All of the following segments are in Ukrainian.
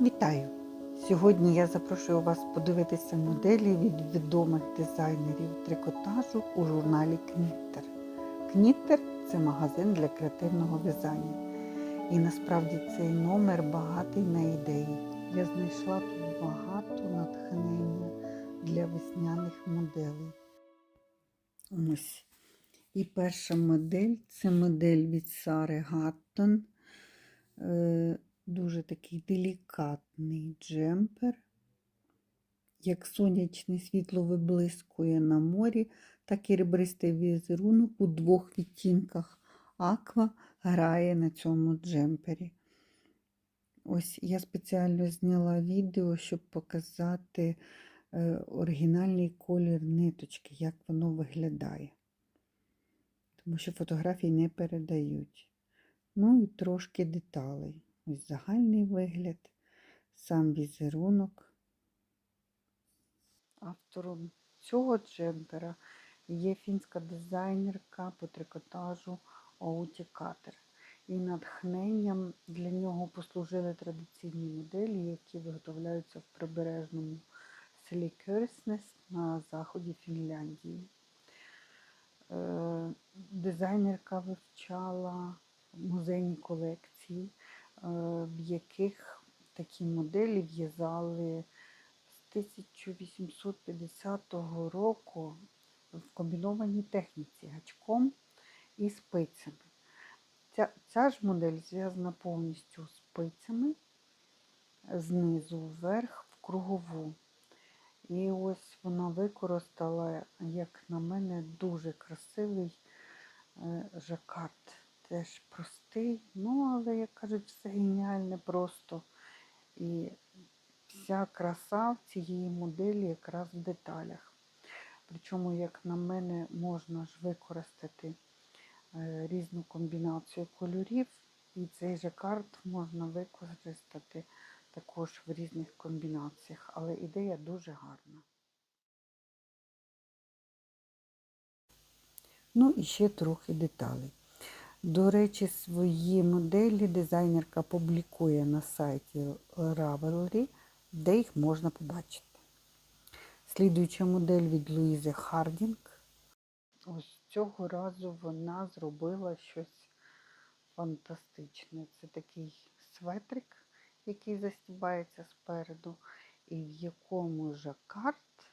Вітаю! Сьогодні я запрошую вас подивитися моделі від відомих дизайнерів трикотажу у журналі Кніттер. Кніттер це магазин для креативного в'язання. І насправді цей номер багатий на ідеї. Я знайшла тут багато натхнення для весняних моделей. Ось. І перша модель це модель від Сари Гаттон. Такий делікатний джемпер. Як сонячне світло виблискує на морі, так і ребристий візерунок у двох відтінках аква грає на цьому джемпері. Ось я спеціально зняла відео, щоб показати е, оригінальний колір ниточки, як воно виглядає. Тому що фотографії не передають. Ну і трошки деталей. Ось загальний вигляд, сам візерунок. Автором цього джемпера є фінська дизайнерка по трикотажу Оуті Катер. І натхненням для нього послужили традиційні моделі, які виготовляються в прибережному селі Кюрснес на заході Фінляндії. Е, Дизайнерка вивчала музейні колекції, в яких такі моделі в'язали з 1850 року в комбінованій техніці гачком і спицями. Ця, ця ж модель зв'язана повністю спицями знизу вверх в кругову. І ось вона використала, як на мене, дуже красивий е, жакард. Теж простий, ну, але, як кажуть, все геніальне просто. І вся краса в цієї моделі якраз в деталях. Причому, як на мене, можна ж використати е, різну комбінацію кольорів, і цей жакард можна використати також в різних комбінаціях, але ідея дуже гарна. Ну і ще трохи деталей. До речі, свої моделі дизайнерка публікує на сайті Ravelry, де їх можна побачити. Слідуюча модель від Луїзи Хардінг. Ось цього разу вона зробила щось фантастичне. Це такий светрик, який застібається спереду, і в якому жакард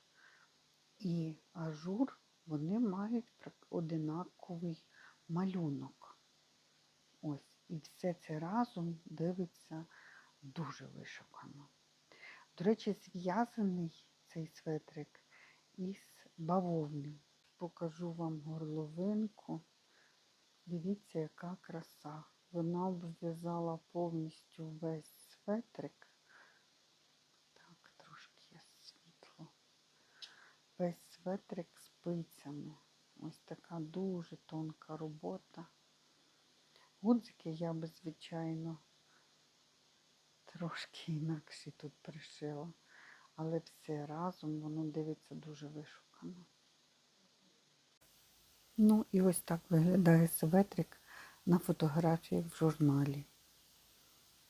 і ажур вони мають одинаковий малюнок. І все це разом дивиться дуже вишукано. До речі, зв'язаний цей светрик із бавовни. Покажу вам горловинку. Дивіться, яка краса. Вона обв'язала повністю весь светрик. Так, трошки є світло. Весь светрик спицями. Ось така дуже тонка робота. Гудзики я би, звичайно, трошки інакше тут пришила, але все разом воно дивиться дуже вишукано. Ну і ось так виглядає светрик на фотографіях в журналі.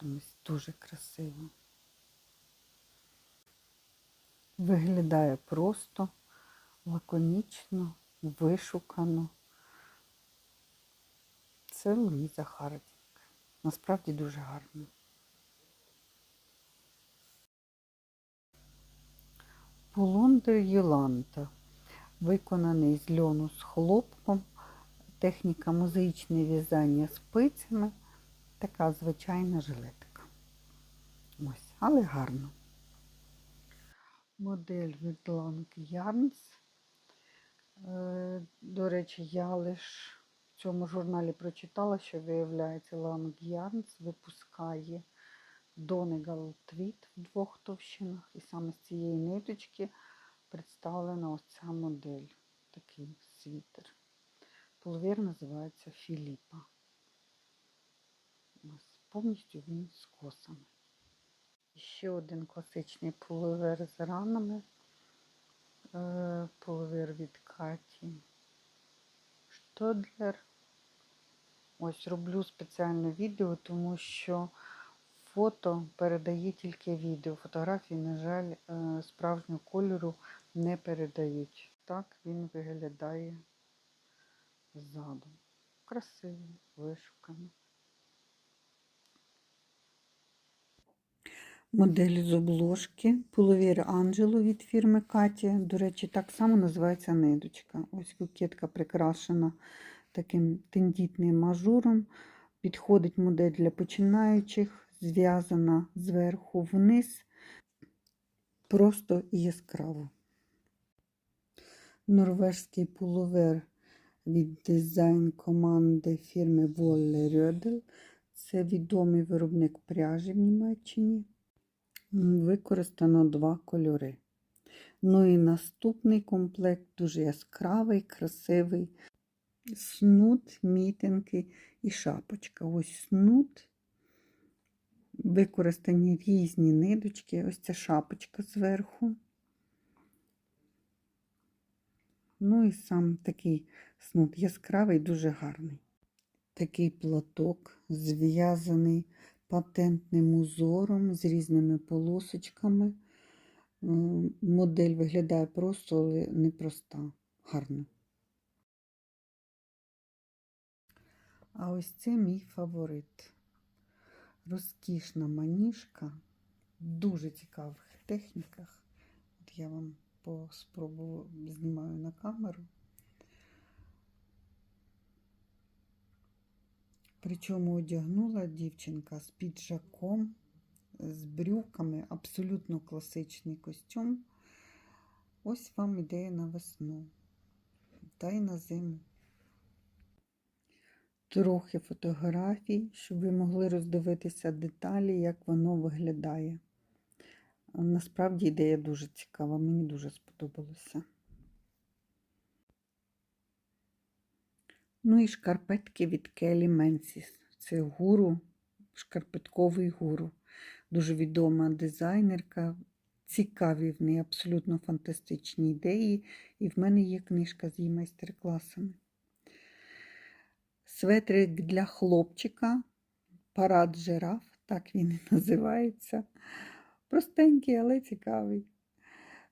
Ось дуже красиво. Виглядає просто, лаконічно, вишукано. Це Луїза Хардінг. Насправді дуже гарно. Полундер Єланта. Виконаний з льону з хлопком. Техніка мозаїчне в'язання спицями. Така звичайна жилетка. Ось, але гарно. Модель від Lang Yarns. Е, До речі, я лише в цьому журналі прочитала, що виявляється, Yarns випускає Donegal Tweed в двох товщинах. І саме з цієї ниточки представлена ось ця модель. Такий світер. Половір називається Філіпа. Ось повністю він з косами. Ще один класичний пуловер з ранами. Е, від Каті Штодлер. Ось роблю спеціальне відео, тому що фото передає тільки відео. Фотографії, на жаль, е, справжнього кольору не передають. Так він виглядає ззаду. Красивий, вишуканий. Модель з обложки Пуловір Анджело від фірми Каті. До речі, так само називається ниточка. Ось кукетка прикрашена таким тендітним ажуром. Підходить модель для починаючих, зв'язана зверху вниз, просто і яскраво. Норвежський пуловер від дизайн команди фірми Wolle Rödel. Це відомий виробник пряжі в Німеччині. Використано два кольори. Ну і наступний комплект дуже яскравий, красивий. Снуд, мітинки і шапочка. Ось снуд. Використані різні ниточки. Ось ця шапочка зверху. Ну і сам такий снуд яскравий, дуже гарний. Такий платок зв'язаний патентним узором з різними полосочками. Модель виглядає просто, але непроста, гарна. А ось це мій фаворит. Розкішна маніжка в дуже цікавих техніках. От я вам спробую знімаю на камеру. Причому одягнула дівчинка з піджаком, з брюками, абсолютно класичний костюм. Ось вам ідея на весну та й на зиму. Трохи фотографій, щоб ви могли роздивитися деталі, як воно виглядає. Насправді ідея дуже цікава, мені дуже сподобалося. Ну і шкарпетки від Келі Менсіс. Це гуру, шкарпетковий гуру. Дуже відома дизайнерка. Цікаві в неї абсолютно фантастичні ідеї. І в мене є книжка з її майстер-класами. Светрик для хлопчика, парад жираф, так він і називається. Простенький, але цікавий.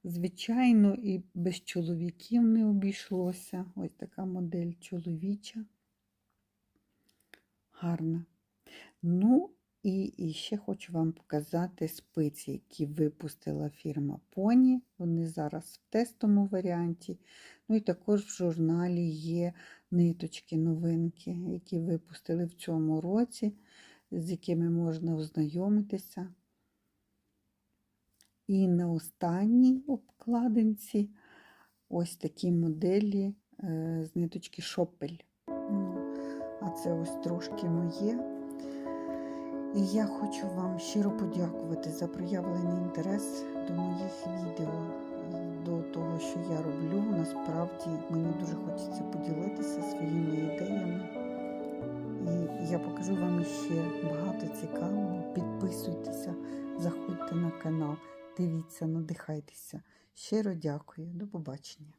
Звичайно, і без чоловіків не обійшлося. Ось така модель чоловіча. Гарна. Ну, і, і ще хочу вам показати спиці, які випустила фірма Pony. Вони зараз в тестовому варіанті. Ну і також в журналі є ниточки, новинки, які випустили в цьому році, з якими можна ознайомитися. І на останній обкладинці ось такі моделі е, з ниточки Шопель. Ну, а це ось трошки моє. І я хочу вам щиро подякувати за проявлений інтерес до моїх відео, до того, що я роблю. Насправді мені дуже хочеться Щиро дякую. До побачення.